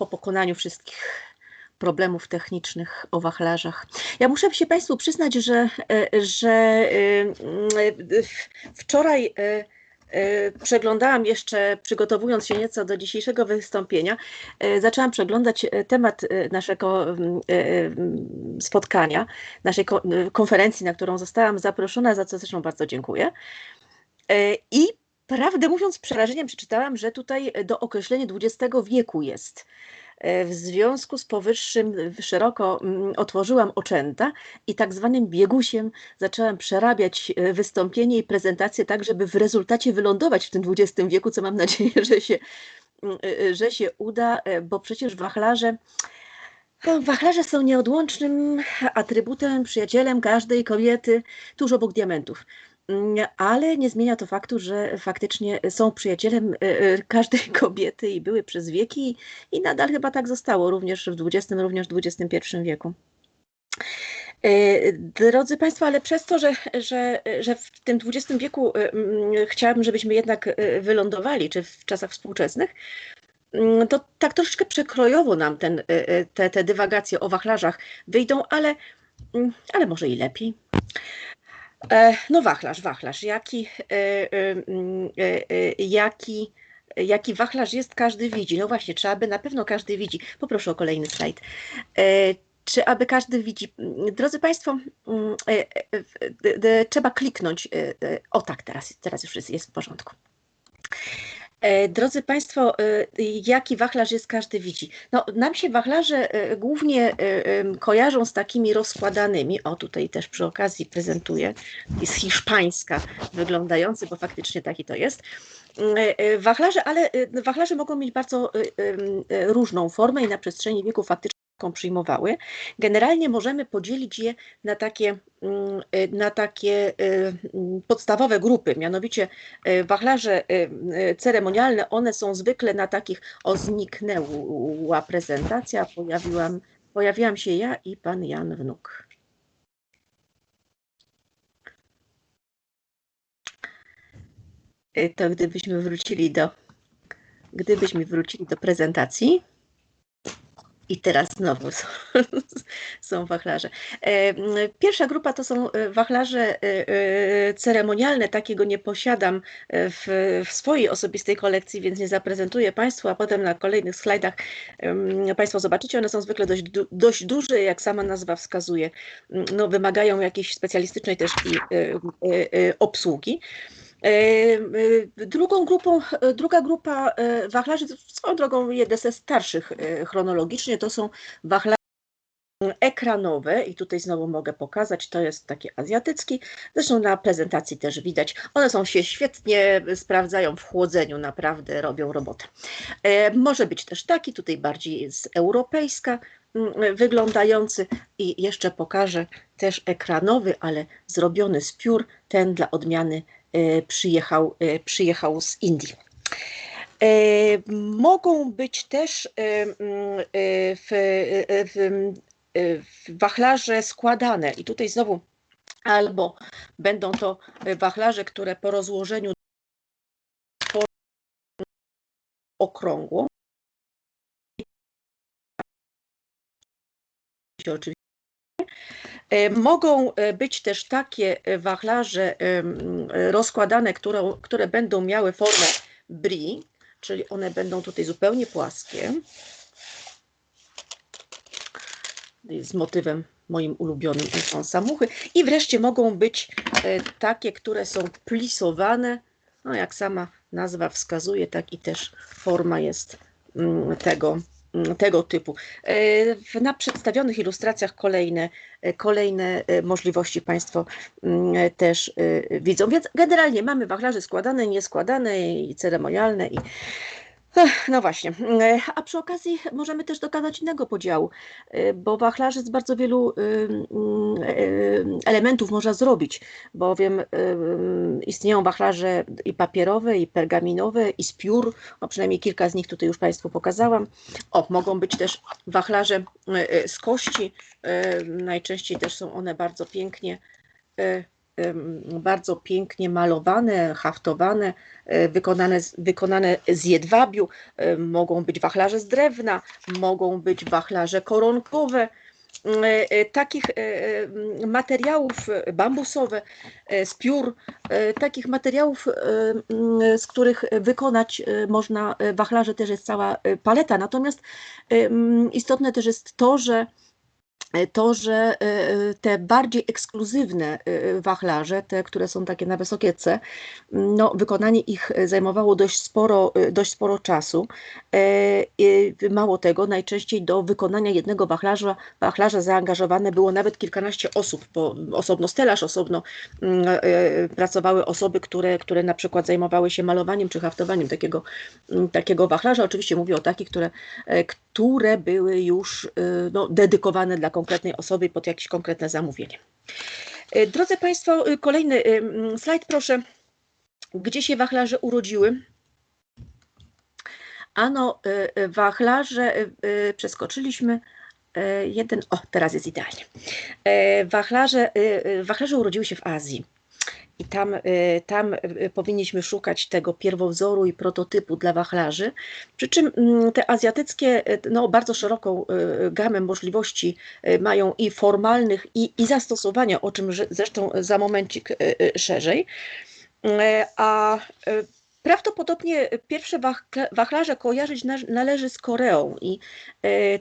po pokonaniu wszystkich problemów technicznych o wachlarzach. Ja muszę się Państwu przyznać, że, e, że e, e, wczoraj przeglądałam jeszcze, przygotowując się nieco do dzisiejszego wystąpienia, zaczęłam przeglądać temat naszego spotkania, naszej konferencji, na którą zostałam zaproszona, za co zresztą bardzo dziękuję. I prawdę mówiąc, przerażeniem przeczytałam, że tutaj do określenia XX wieku jest. E, w związku z powyższym szeroko mm, otworzyłam oczęta i tak zwanym biegusiem zaczęłam przerabiać e, wystąpienie i prezentację tak, żeby w rezultacie wylądować w tym XX wieku, co mam nadzieję, że się, mm, e, że się uda, bo przecież wachlarze Wachlarze są nieodłącznym atrybutem, przyjacielem każdej kobiety, tuż obok diamentów. Mm, ale nie zmienia to faktu, że faktycznie są przyjacielem e, e, każdej kobiety i były przez wieki i nadal chyba tak zostało, również w XX, również w XXI wieku. E, drodzy Państwo, ale przez to, że, że, że w tym XX wieku chciałabym, żebyśmy jednak wylądowali, czy w czasach współczesnych, to tak troszeczkę przekrojowo nam ten, te, te dywagacje o wachlarzach wyjdą, ale, ale może i lepiej. E, no wachlarz, wachlarz. Jaki, e, e, jaki, jaki wachlarz jest, każdy widzi. No właśnie, trzeba by na pewno każdy widzi. Poproszę o kolejny slajd. Czy aby każdy widzi? Drodzy Państwo, trzeba kliknąć. O tak, teraz, teraz już jest w porządku. E, drodzy Państwo, e, jaki wachlarz jest, każdy widzi. No, nam się wachlarze e, głównie kojarzą z takimi rozkładanymi. O, tutaj też przy okazji prezentuję. Jest hiszpańska wyglądający, bo faktycznie taki to jest. Wachlarze, ale wachlarze mogą mieć bardzo różną formę i na przestrzeni wieku faktycznie przyjmowały. Generalnie możemy podzielić je na takie, mm, y, na takie y, mm, podstawowe grupy, mianowicie y, wachlarze ceremonialne, one są zwykle na takich, o zniknęła prezentacja, pojawiłam, pojawiłam się ja i pan Jan Wnuk. To gdybyśmy wrócili do, gdybyśmy wrócili do prezentacji. I teraz znowu są, są wachlarze. E, pierwsza grupa to są e, wachlarze e, ceremonialne. Takiego nie posiadam w, w, swojej osobistej kolekcji, więc nie zaprezentuję Państwu, a potem na kolejnych slajdach Państwo zobaczycie. One są zwykle dość, dość duże, jak sama nazwa wskazuje. No, wymagają jakiejś specjalistycznej też i, obsługi. Drugą grupą, druga grupa e, wachlarzy, swoją drogą jedne ze starszych chronologicznie, to są wachlarze ekranowe. I tutaj znowu mogę pokazać, to jest taki azjatycki, zresztą na prezentacji też widać, one są się świetnie sprawdzają w chłodzeniu, naprawdę robią robotę. E, może być też taki, tutaj bardziej z europejska, wyglądający. I jeszcze pokażę też ekranowy, ale zrobiony z piór, ten dla odmiany przyjechał, e, przyjechał z Indii. E, mogą być też w, w, w wachlarze składane i tutaj znowu albo będą to wachlarze, które po rozłożeniu okrągłą, oczywiście E, mogą e, być też takie e, wachlarze rozkładane, które, które będą miały formę brie, czyli one będą tutaj zupełnie płaskie. Z motywem moim ulubionym są samuchy. I wreszcie mogą być takie, które są plisowane. No jak sama nazwa wskazuje, tak i też forma jest mm, tego tego typu. E, na przedstawionych ilustracjach kolejne, e, kolejne e, możliwości Państwo mm, też widzą. Więc generalnie mamy wachlarze składane, nieskładane i ceremonialne i no właśnie, e, a przy okazji możemy też dokonać innego podziału, e, bo wachlarze z bardzo wielu e, elementów można zrobić, bowiem istnieją wachlarze i papierowe, i pergaminowe, i z piór, no przynajmniej kilka z nich tutaj już Państwu pokazałam. O, mogą być też wachlarze z kości, najczęściej też są one bardzo pięknie bardzo pięknie malowane, haftowane, wykonane, wykonane z jedwabiu, mogą być wachlarze z drewna, mogą być wachlarze koronkowe, E, e, takich e, materiałów bambusowe, z piór, takich materiałów, z których wykonać można wachlarze, też jest cała paleta. Natomiast istotne też jest to, że E, to, że e, e, te bardziej ekskluzywne wachlarze, te, które są takie na wysokie C, no, wykonanie ich zajmowało dość sporo, dość sporo czasu. Mało tego, najczęściej do wykonania jednego wachlarza, wachlarza zaangażowane było nawet kilkanaście osób, bo osobno stelaż, osobno pracowały osoby, które, które na przykład zajmowały się malowaniem czy haftowaniem takiego, takiego wachlarza. Oczywiście mówię o takich, które, które były już no, dedykowane dla konkretnej osoby pod jakieś konkretne zamówienie. E, drodzy Państwo, e, kolejny slajd proszę. Gdzie się wachlarze urodziły? Ano, wachlarze, przeskoczyliśmy jeden, o teraz jest idealnie. Wachlarze, wachlarze urodziły się w Azji. I tam, y, tam y, powinniśmy szukać tego pierwowzoru i prototypu dla wachlarzy. Przy czym mm, te azjatyckie, y, no, bardzo szeroką gamę możliwości mają i formalnych, i, i zastosowania, o czym zresztą za momencik szerzej. A Prawdopodobnie pierwsze wachlarze kojarzyć należy z Koreą i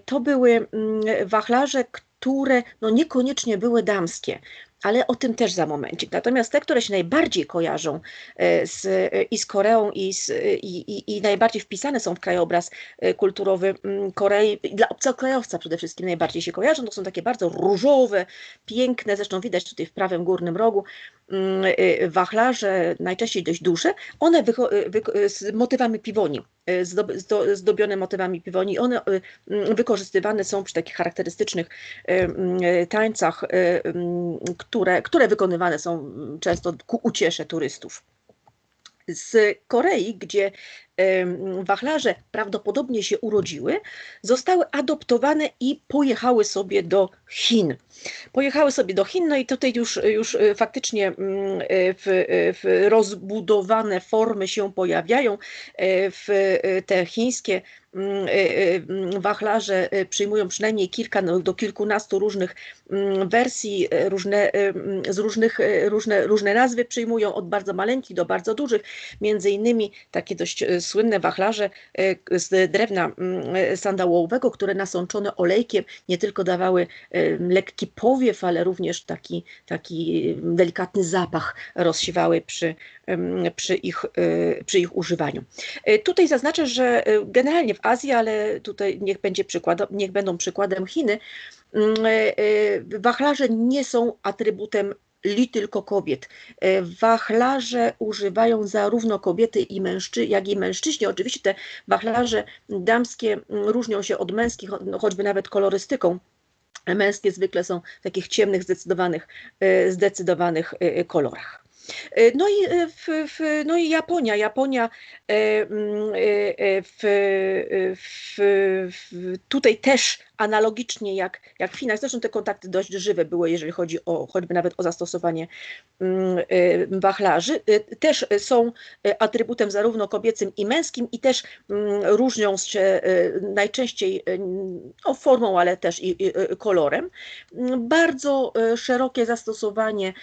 to były mm, wachlarze, które no niekoniecznie były damskie ale o tym też za momencik. Natomiast te, które się najbardziej kojarzą e, z, e, i z Koreą, i, z, e, i, i, i najbardziej wpisane są w krajobraz kulturowy mm, Korei, dla obcokrajowca przede wszystkim najbardziej się kojarzą, to są takie bardzo różowe, piękne, zresztą widać tutaj w prawym górnym rogu, wachlarze, najczęściej dość duże, one z motywami piwoni, zdobione motywami piwoni, one mm, wykorzystywane są przy takich charakterystycznych tańcach, które, które wykonywane są często ku uciesze turystów. Z Korei, gdzie wachlarze prawdopodobnie się urodziły, zostały adoptowane i pojechały sobie do Chin. Pojechały sobie do Chin, no i tutaj już, już e, faktycznie mm, e, w, w rozbudowane formy się pojawiają. W te chińskie mm, mm, wachlarze przyjmują przynajmniej kilka no, do kilkunastu różnych wersji, różne, z różnych, różne, różne nazwy przyjmują, od bardzo maleńkich do bardzo dużych, między innymi takie dość słynne wachlarze e, z drewna mm, sandałowego, które nasączone olejkiem nie tylko dawały e, lekki powiew, ale również taki, taki delikatny zapach rozsiewały przy, przy, ich, e, przy ich używaniu. Tutaj zaznaczę, że generalnie w Azji, ale tutaj niech, będzie przykład, niech będą przykładem Chiny, mm, wachlarze nie są atrybutem li tylko kobiet. E, wachlarze używają zarówno kobiety i mężczy, jak i mężczyźni. Oczywiście te wachlarze damskie mm, różnią się od męskich, no, choćby nawet kolorystyką. Męskie zwykle są w takich ciemnych, zdecydowanych, e, zdecydowanych e, kolorach. No i, w, w, no i Japonia. Japonia mm, w, tutaj też analogicznie jak, jak w Chinach. Zresztą te kontakty dość żywe były, jeżeli chodzi o choćby nawet o zastosowanie mm, wachlarzy. Też są atrybutem zarówno kobiecym i męskim i też mm, różnią się najczęściej no, formą, ale też i kolorem. Bardzo szerokie zastosowanie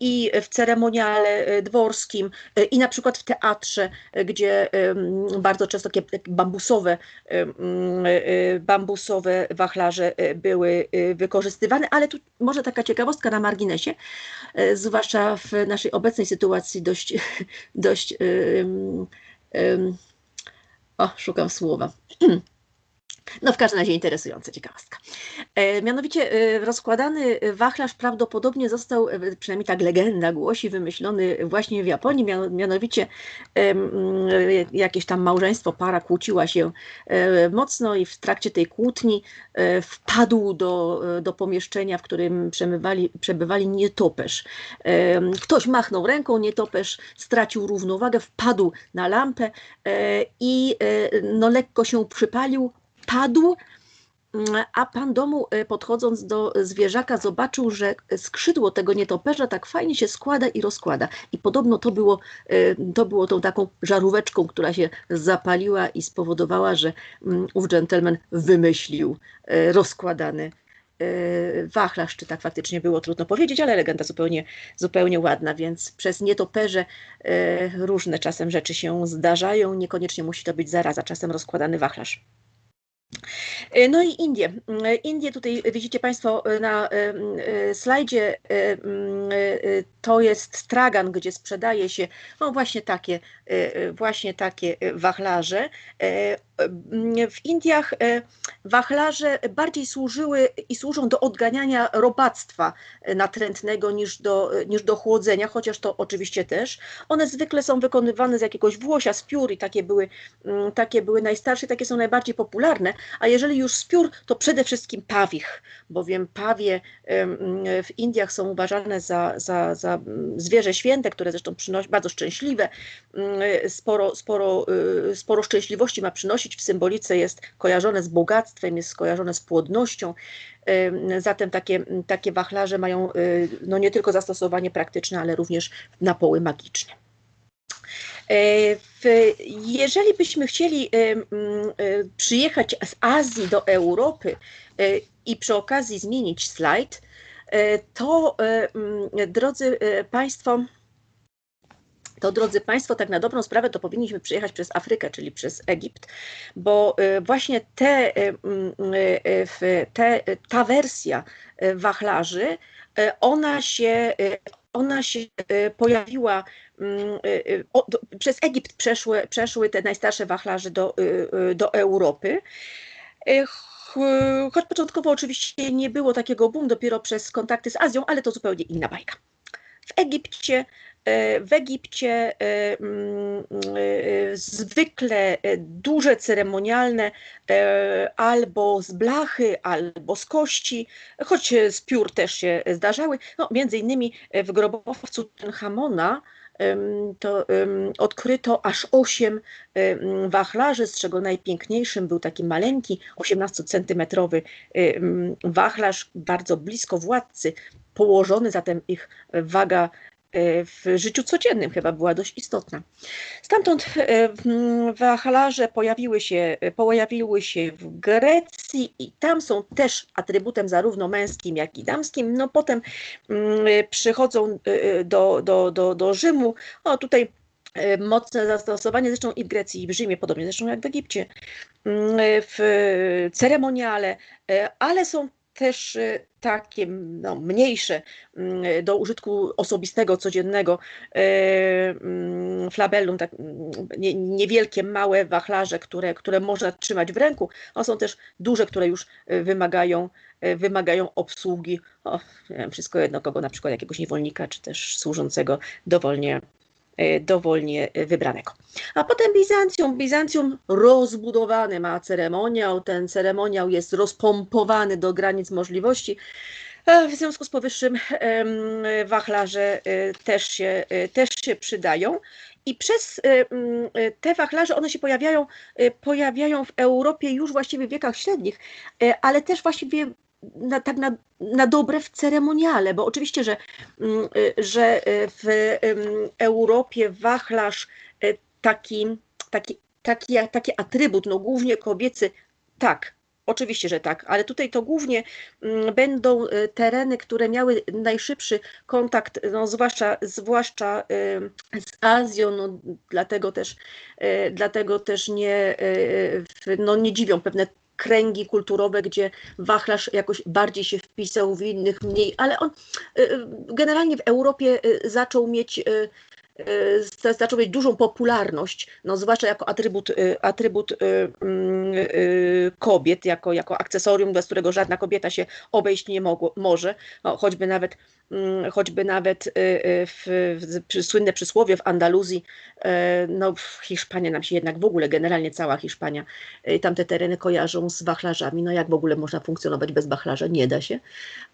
i w ceremoniale dworskim, i na przykład w teatrze, gdzie bardzo często takie bambusowe, bambusowe wachlarze e, były e, wykorzystywane, ale tu może taka ciekawostka na marginesie, e, zwłaszcza w naszej obecnej sytuacji dość, dość o, szukam słowa. No w każdym razie interesująca ciekawostka. E, mianowicie e, rozkładany wachlarz prawdopodobnie został, e, przynajmniej tak legenda głosi, wymyślony właśnie w Japonii. Mianowicie jakieś tam małżeństwo, para kłóciła się mocno i w trakcie tej kłótni wpadł do, do pomieszczenia, w którym przebywali, przebywali nietoperz. Ktoś machnął ręką, nietoperz stracił równowagę, wpadł na lampę i no lekko się przypalił, padł a pan domu podchodząc do zwierzaka zobaczył, że skrzydło tego nietoperza tak fajnie się składa i rozkłada. I podobno to było, to było tą taką żaróweczką, która się zapaliła i spowodowała, że mm, ów dżentelmen wymyślił rozkładany E, wachlarz, czy tak faktycznie było, trudno powiedzieć, ale legenda zupełnie, zupełnie ładna, więc przez nietoperze różne czasem rzeczy się zdarzają, niekoniecznie musi to być zaraza, czasem rozkładany wachlarz. E, no i Indie. Indie tutaj widzicie Państwo na slajdzie, to jest stragan, gdzie sprzedaje się no właśnie takie, właśnie takie wachlarze. W Indiach e, wachlarze bardziej służyły i służą do odganiania robactwa natrętnego niż do, niż do chłodzenia, chociaż to oczywiście też. One zwykle są wykonywane z jakiegoś włosia, z piór i takie były, mm, takie były najstarsze, takie są najbardziej popularne, a jeżeli już z piór, to przede wszystkim pawich, bowiem pawie w Indiach są uważane za, za, za zwierzę święte, które zresztą przynosi bardzo szczęśliwe, mm, sporo, sporo, y, sporo szczęśliwości ma przynosić, w symbolice jest kojarzone z bogactwem, jest skojarzone z płodnością. Zatem takie, takie wachlarze mają y, no nie tylko zastosowanie praktyczne, ale również napoły magiczne. E, jeżeli byśmy chcieli y, przyjechać z Azji do Europy y, i przy okazji zmienić slajd, to drodzy Państwo, to drodzy Państwo, tak na dobrą sprawę to powinniśmy przyjechać przez Afrykę, czyli przez Egipt, bo y, właśnie te, y, y, te, ta wersja wachlarzy, ona się, ona się pojawiła, przez Egipt przeszły, przeszły te najstarsze wachlarze do, do Europy. Choć początkowo oczywiście nie było takiego boom, dopiero przez kontakty z Azją, ale to zupełnie inna bajka. W Egipcie w Egipcie e, mm, e, zwykle duże ceremonialne albo z blachy, albo z kości, choć z piór też się zdarzały. No, między innymi w grobowcu Tenhamona to odkryto aż osiem wachlarzy, z czego najpiękniejszym był taki maleńki, 18-centymetrowy wachlarz, bardzo blisko władcy, położony, zatem ich waga E, w życiu codziennym chyba była dość istotna. Stamtąd e, wachlarze pojawiły się, pojawiły się w Grecji i tam są też atrybutem zarówno męskim, jak i damskim. No potem przychodzą e, do, do, do, do Rzymu. O, tutaj mocne zastosowanie, zresztą i w Grecji, i w Rzymie, podobnie zresztą jak w Egipcie, w ceremoniale, ale są też y, takie no, mniejsze mm, do użytku osobistego, codziennego y, mm, flabellum, tak, mm, nie, niewielkie, małe wachlarze, które, które można trzymać w ręku, a są też duże, które już y, wymagają, wymagają obsługi, o, wszystko jedno kogo, na przykład jakiegoś niewolnika, czy też służącego dowolnie E, dowolnie wybranego. A potem Bizancjum. Bizancjum rozbudowany ma ceremoniał. Ten ceremoniał jest rozpompowany do granic możliwości. E, w związku z powyższym wachlarze e, też się, też się przydają. I przez te wachlarze one się pojawiają, pojawiają w Europie już właściwie w wiekach średnich, ale też właściwie na, tak na, na dobre w ceremoniale, bo oczywiście, że, mm, y, że y, w Europie wachlarz y, taki, taki, taki, taki atrybut, no głównie kobiecy, tak, Oczywiście, że tak, ale tutaj to głównie mm, będą tereny, które miały najszybszy kontakt, no zwłaszcza, zwłaszcza z Azją, no dlatego też, dlatego też nie, no nie dziwią pewne kręgi kulturowe, gdzie wachlarz jakoś bardziej się wpisał, w innych mniej, ale on y, y, generalnie w Europie y, zaczął mieć zaczął mieć dużą popularność, no zwłaszcza jako atrybut, atrybut mm, kobiet, jako, jako akcesorium, bez którego żadna kobieta się obejść nie mogło, może, no, choćby nawet choćby nawet y, y, w, w, słynne przysłowie w Andaluzji, e, no Hiszpania nam się jednak w ogóle, generalnie cała Hiszpania, y, tamte tereny kojarzą z wachlarzami, no jak w ogóle można funkcjonować bez wachlarza, nie da się.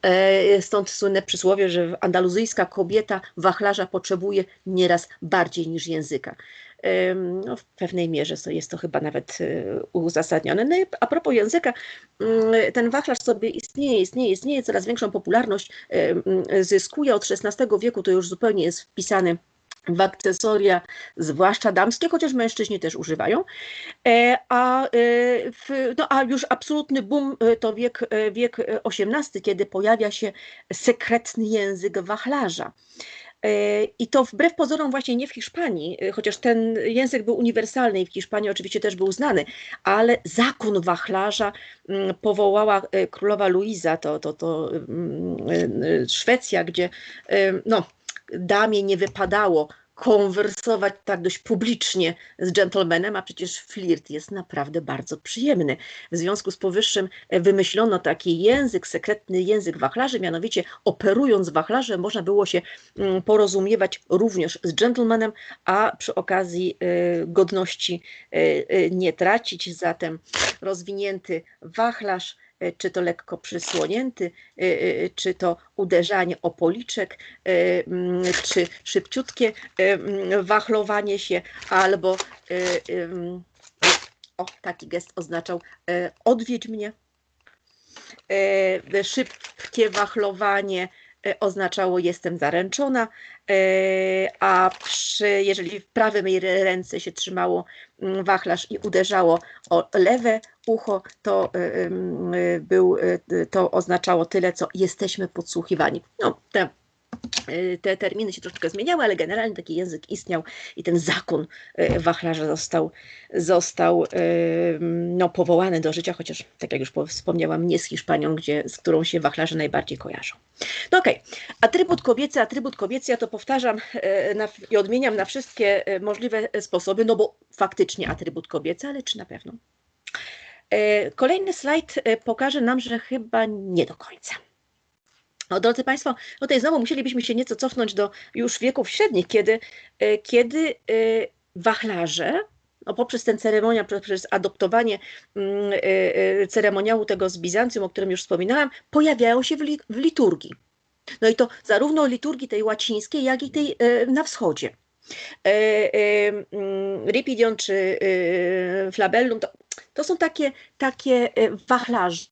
E, stąd słynne przysłowie, że andaluzyjska kobieta wachlarza potrzebuje nieraz bardziej niż języka. No, w pewnej mierze jest to chyba nawet uzasadnione. No a propos języka, mm, ten wachlarz sobie istnieje, istnieje, istnieje, coraz większą popularność zyskuje. Od XVI wieku to już zupełnie jest wpisany w akcesoria, zwłaszcza damskie, chociaż mężczyźni też używają. E, a, w, no, a już absolutny boom e, to wiek, wiek XVIII, kiedy pojawia się sekretny język wachlarza. I to wbrew pozorom właśnie nie w Hiszpanii, chociaż ten język był uniwersalny i w Hiszpanii oczywiście też był znany, ale zakon wachlarza mm, powołała królowa Luiza, to, to, to mm, Szwecja, gdzie no, damie nie wypadało konwersować tak dość publicznie z gentlemanem, a przecież flirt jest naprawdę bardzo przyjemny. W związku z powyższym e, wymyślono taki język, sekretny język wachlarzy, mianowicie operując wachlarzem można było się mm, porozumiewać również z gentlemanem, a przy okazji e, godności e, nie tracić. Zatem rozwinięty wachlarz czy to lekko przysłonięty, e, e, czy to uderzanie o policzek, mm, czy szybciutkie mm, wachlowanie się, albo o, taki gest oznaczał odwiedź mnie, szybkie wachlowanie oznaczało jestem zaręczona, a przy, jeżeli w prawej ręce się trzymało mm, wachlarz i uderzało o lewe ucho, to, był, to oznaczało tyle, co jesteśmy podsłuchiwani. No, te te terminy się troszeczkę zmieniały, ale generalnie taki język istniał i ten zakon wachlarza został, został no, powołany do życia, chociaż tak jak już wspomniałam, nie z Hiszpanią, gdzie, z którą się wachlarze najbardziej kojarzą. No okej, okay. atrybut kobiecy, atrybut kobiecy, ja to powtarzam na, i odmieniam na wszystkie możliwe sposoby, no bo faktycznie atrybut kobiecy, ale czy na pewno? Kolejny slajd pokaże nam, że chyba nie do końca. No, drodzy Państwo, tutaj znowu musielibyśmy się nieco cofnąć do już wieków średnich, kiedy, e, kiedy e, wachlarze, no poprzez ten ceremoniał, poprzez adoptowanie mm, e, ceremoniału tego z Bizancjum, o którym już wspominałam, pojawiają się w, w liturgii. No i to zarówno liturgii tej łacińskiej, jak i tej na wschodzie. Mm, Ripidion czy Flabellum to, to są takie, takie wachlarze,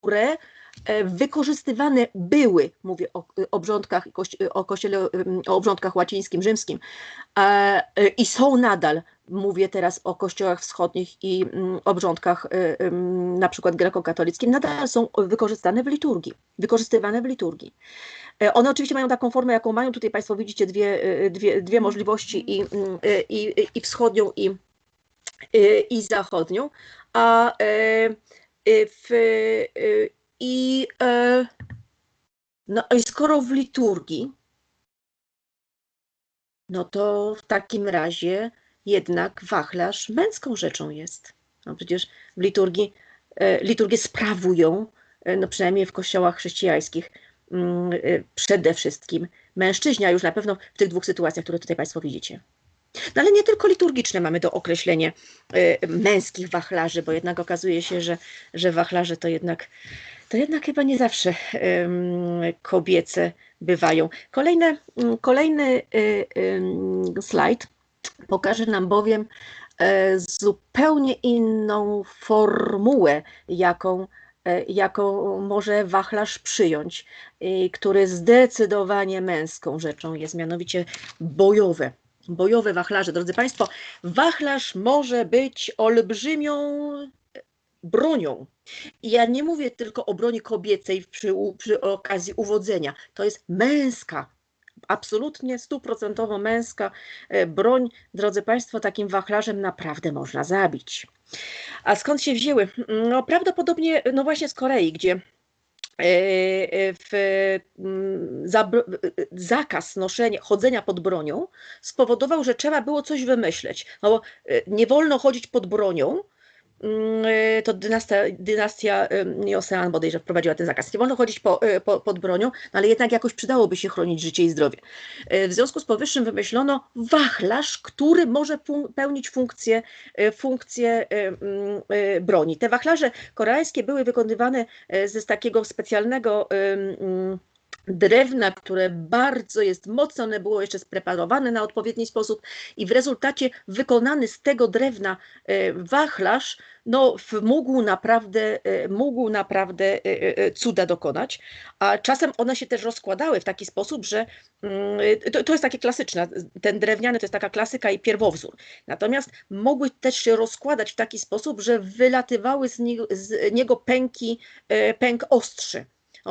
które E, wykorzystywane były, mówię o e, obrządkach, o kościele, o obrządkach łacińskim, rzymskim e, i są nadal, mówię teraz o kościołach wschodnich i obrządkach na przykład grekokatolickim, nadal są wykorzystane w liturgii, wykorzystywane w liturgii. One oczywiście mają taką formę, jaką mają. Tutaj Państwo widzicie dwie, dwie, dwie możliwości i, i, i wschodnią, i, i zachodnią. A w, i, e, no, i skoro w liturgii, no to w takim razie jednak wachlarz męską rzeczą jest. No przecież w liturgii, e, liturgię sprawują, e, no przynajmniej w kościołach chrześcijańskich, mm, przede wszystkim mężczyźni, a już na pewno w tych dwóch sytuacjach, które tutaj Państwo widzicie. No ale nie tylko liturgiczne mamy to określenie męskich wachlarzy, bo jednak okazuje się, że, że wachlarze to jednak to jednak chyba nie zawsze kobiece bywają. Kolejne, mm, kolejny y, slajd pokaże nam bowiem e, zupełnie inną formułę, jaką, e, jaką może wachlarz przyjąć, który zdecydowanie męską rzeczą jest, mianowicie bojowe. Bojowe wachlarze. Drodzy Państwo, wachlarz może być olbrzymią bronią. I ja nie mówię tylko o broni kobiecej przy, przy okazji uwodzenia. To jest męska, absolutnie stuprocentowo męska e, broń. Drodzy Państwo, takim wachlarzem naprawdę można zabić. A skąd się wzięły? No prawdopodobnie, no właśnie z Korei, gdzie e, e, w, mm, zakaz noszenia, chodzenia pod bronią spowodował, że trzeba było coś wymyśleć. No nie wolno chodzić pod bronią, to dynastia, dynastia Josean bodajże wprowadziła ten zakaz. Nie wolno chodzić po, y, po, pod bronią, no ale jednak jakoś przydałoby się chronić życie i zdrowie. Y, w związku z powyższym wymyślono wachlarz, który może pełnić funkcję, funkcję mm, broni. Te wachlarze koreańskie były wykonywane ze takiego specjalnego mm, drewna, które bardzo jest mocne, one było jeszcze spreparowane na odpowiedni sposób i w rezultacie wykonany z tego drewna e, wachlarz no, mógł naprawdę, e, mógł naprawdę e, cuda dokonać, a czasem one się też rozkładały w taki sposób, że mm, to, to jest takie klasyczne, ten drewniany to jest taka klasyka i pierwowzór, natomiast mogły też się rozkładać w taki sposób, że wylatywały z niego, z niego pęki, pęk ostrzy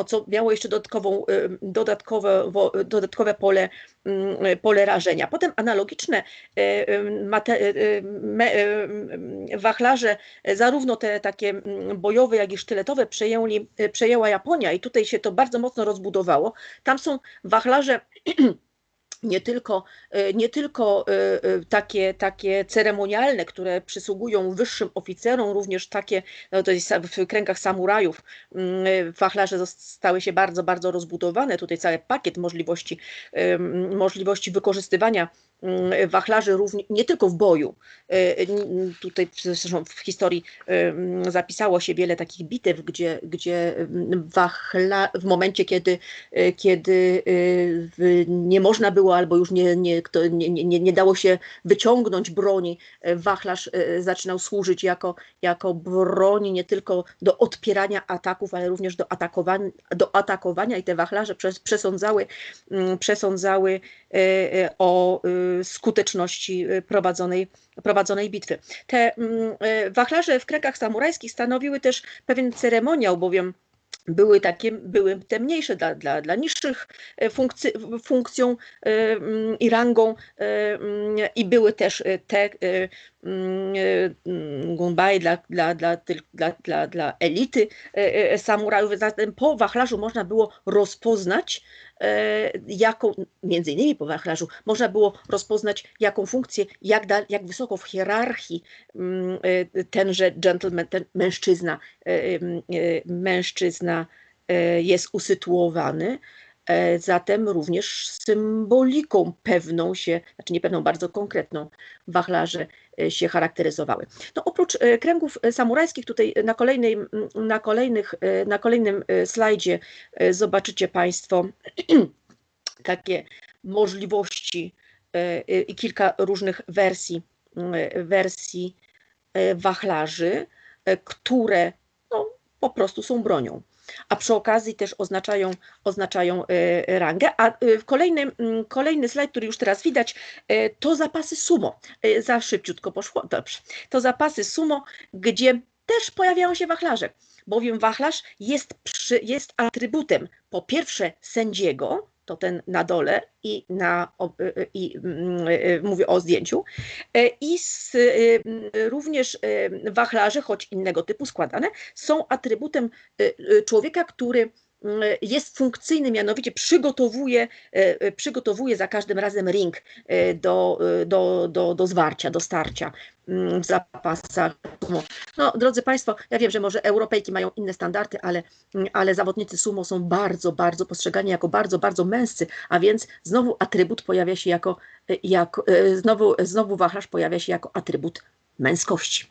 co miało jeszcze dodatkową, dodatkowe, dodatkowe pole, mm, pole rażenia. Potem analogiczne wachlarze, zarówno te takie mm, bojowe, jak i sztyletowe przejęli, przejęła Japonia i tutaj się to bardzo mocno rozbudowało. Tam są wachlarze nie tylko, e, nie tylko e, e, takie, takie ceremonialne, które przysługują wyższym oficerom, również takie, no to jest w kręgach samurajów, mm, wachlarze stały się bardzo, bardzo rozbudowane. Tutaj cały pakiet możliwości, możliwości wykorzystywania Mm, wachlarzy równie, nie tylko w boju. Tutaj zresztą w historii zapisało się wiele takich bitew, gdzie, gdzie wachla, w momencie, kiedy, kiedy nie można było albo już nie, nie, nie, nie, nie dało się wyciągnąć broni, wachlarz zaczynał służyć jako, jako broń nie tylko do odpierania ataków, ale również do atakowania, do atakowania i te wachlarze przesądzały, przesądzały o skuteczności prowadzonej, prowadzonej bitwy. Te mm, wachlarze w kręgach samurajskich stanowiły też pewien ceremoniał, bowiem były takie, były te mniejsze dla, dla, dla niższych e, funkcji, funkcją e, i rangą e, i były też te gumbai dla, dla, dla, dla, dla, dla elity samurajów. Zatem po wachlarzu można było rozpoznać jaką, między innymi po wachlarzu, można było rozpoznać jaką funkcję, jak, da, jak wysoko w hierarchii tenże gentleman, ten mężczyzna, mężczyzna E, jest usytuowany, e, zatem również symboliką pewną się, znaczy nie pewną, bardzo konkretną wachlarze e, się charakteryzowały. No oprócz kręgów samurajskich tutaj na, kolejnej, na, kolejnych, na kolejnym slajdzie zobaczycie Państwo takie możliwości i kilka różnych wersji, wersji wachlarzy, które po prostu są bronią a przy okazji też oznaczają, oznaczają e, rangę. A e, kolejny, kolejny slajd, który już teraz widać, e, to zapasy sumo. Za szybciutko poszło, dobrze. To zapasy sumo, gdzie też pojawiają się wachlarze, bowiem wachlarz jest, przy, jest atrybutem po pierwsze sędziego, to ten na dole i, na, y, y, i mm, y, mówię o zdjęciu, e, i z, również wachlarze, choć innego typu składane, są atrybutem człowieka, który jest funkcyjny, mianowicie przygotowuje, e, przygotowuje za każdym razem ring e, do, do, do, do zwarcia, do starcia mm, w zapasach. No, drodzy Państwo, ja wiem, że może Europejki mają inne standardy, ale, mm, ale zawodnicy sumo są bardzo, bardzo postrzegani jako bardzo, bardzo męscy, a więc znowu atrybut pojawia się jako, e, jako znowu, znowu wachlarz pojawia się jako atrybut męskości.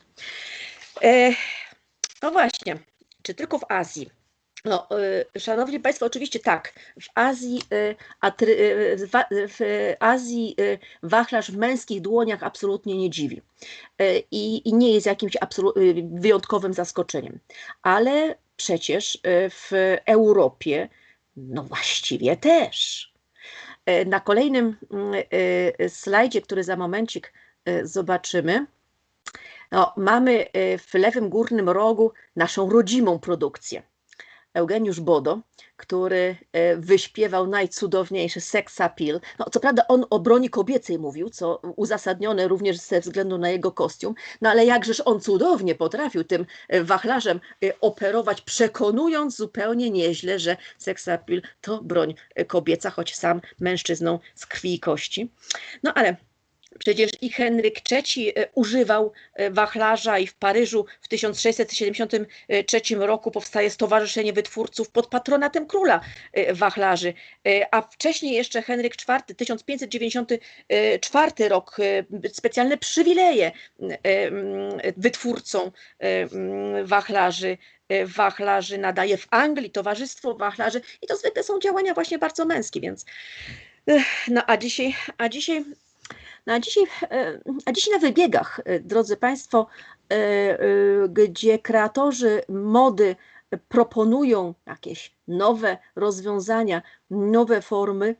No właśnie, czy tylko w Azji? No, y, szanowni Państwo, oczywiście tak. W Azji, y, y, w Azji wachlarz w męskich dłoniach absolutnie nie dziwi i, i nie jest jakimś wyjątkowym zaskoczeniem. Ale przecież w Europie, no właściwie też. Na kolejnym slajdzie, który za momencik zobaczymy, no, mamy w lewym górnym rogu naszą rodzimą produkcję. Eugeniusz Bodo, który e, wyśpiewał najcudowniejszy sex appeal. No, co prawda on o broni kobiecej mówił, co uzasadnione również ze względu na jego kostium, no ale jakżeż on cudownie potrafił tym e, wachlarzem e, operować, przekonując zupełnie nieźle, że sex appeal to broń kobieca, choć sam mężczyzną z krwi i kości. No ale Przecież i Henryk III e, używał e, wachlarza i w Paryżu w 1673 roku powstaje Stowarzyszenie Wytwórców pod patronatem króla e, wachlarzy, a wcześniej jeszcze Henryk IV, 1594 rok, specjalne przywileje wytwórcom wachlarzy wachlarzy nadaje w Anglii, Towarzystwo Wachlarzy i to zwykle są działania właśnie bardzo męskie, więc no a dzisiaj, a dzisiaj no a dzisiaj, e, a dzisiaj na wybiegach, e, drodzy Państwo, e, gdzie kreatorzy mody proponują jakieś nowe rozwiązania, nowe formy,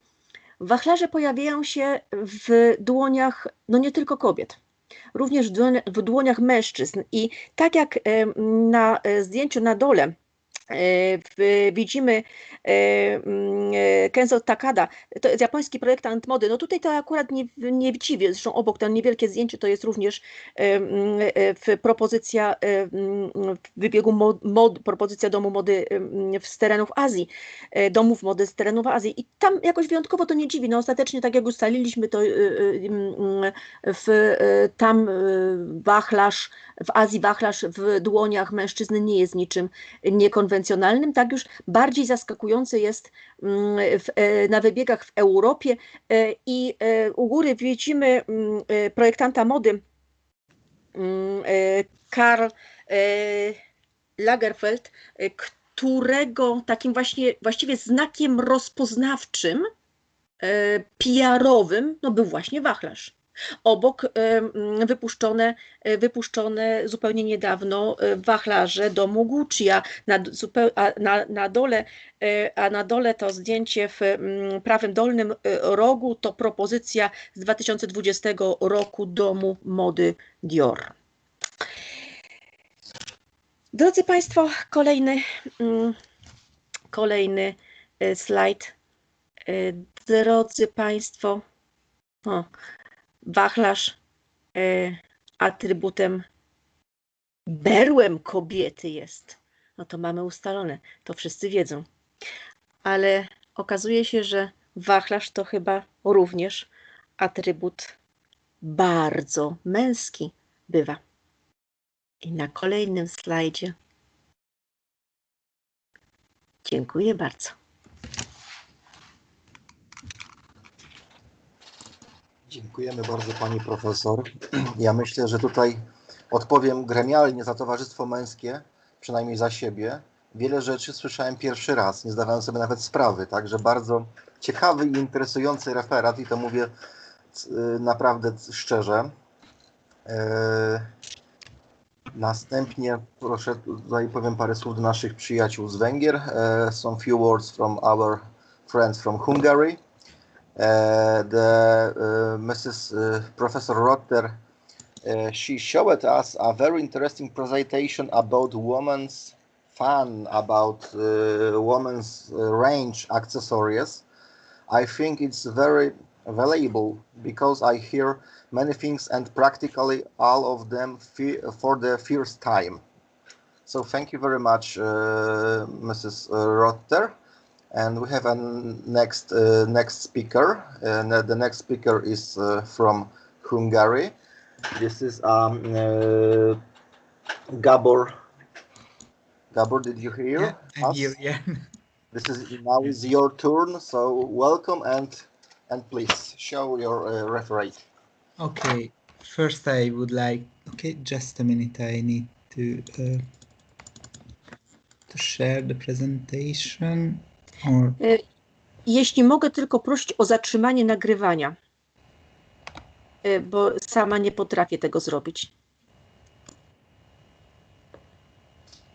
wachlarze pojawiają się w dłoniach, no nie tylko kobiet, również w dłoniach mężczyzn. I tak jak na zdjęciu na dole widzimy mm, e, Kenzo Takada, to jest japoński projektant mody. No tutaj to akurat nie, nie dziwię, zresztą obok to niewielkie zdjęcie to jest również mm, e, w propozycja mm, wybiegu mod, mod, propozycja domu mody z terenów Azji, e, domów mody z terenów Azji i tam jakoś wyjątkowo to nie dziwi. No ostatecznie tak jak ustaliliśmy to w, tam wachlarz, w Azji wachlarz w dłoniach mężczyzny nie jest niczym niekonwencjonalnym konwencjonalnym, tak już bardziej zaskakujący jest mm, w, e, na wybiegach w Europie e, i e, u góry widzimy mm, projektanta mody mm, Karl Lagerfeld, którego takim właśnie właściwie znakiem rozpoznawczym PR-owym no był właśnie wachlarz. Obok wypuszczone, e, wypuszczone zupełnie niedawno e, wachlarze domu Gucci, a na, na, na, dole, e, a na dole to zdjęcie w prawym dolnym rogu to propozycja z 2020 roku domu mody Dior. Drodzy Państwo, kolejny, kolejny slajd. Drodzy Państwo, o, wachlarz e, atrybutem, berłem kobiety jest. No to mamy ustalone, to wszyscy wiedzą. Ale okazuje się, że wachlarz to chyba również atrybut bardzo męski bywa. I na kolejnym slajdzie. Dziękuję bardzo. Dziękujemy bardzo pani profesor. Ja myślę, że tutaj odpowiem gremialnie za Towarzystwo Męskie, przynajmniej za siebie. Wiele rzeczy słyszałem pierwszy raz, nie zdawałem sobie nawet sprawy, także bardzo ciekawy i interesujący referat i to mówię naprawdę szczerze. E, następnie proszę, tutaj powiem parę słów do naszych przyjaciół z Węgier. E, some few words from our friends from Hungary. Uh, the uh, Mrs. Uh, Professor Rotter, she showed us a very interesting presentation about women's fun, about women's range accessories. I think it's very valuable because I hear many things and practically all of them for the first time. So thank you very much, uh, Mrs. Rotter. And we have a next uh, next speaker. And the next speaker is uh, from Hungary. This is um, uh, Gabor. Gabor, did you hear? Yeah, us? Hear, yeah. This is now is your turn. So welcome and and please show your uh, referate. Okay. First, I would like. Okay, just a minute. I need to uh, to share the presentation. Y, jeśli mogę tylko prosić o zatrzymanie nagrywania, y, bo sama nie potrafię tego zrobić.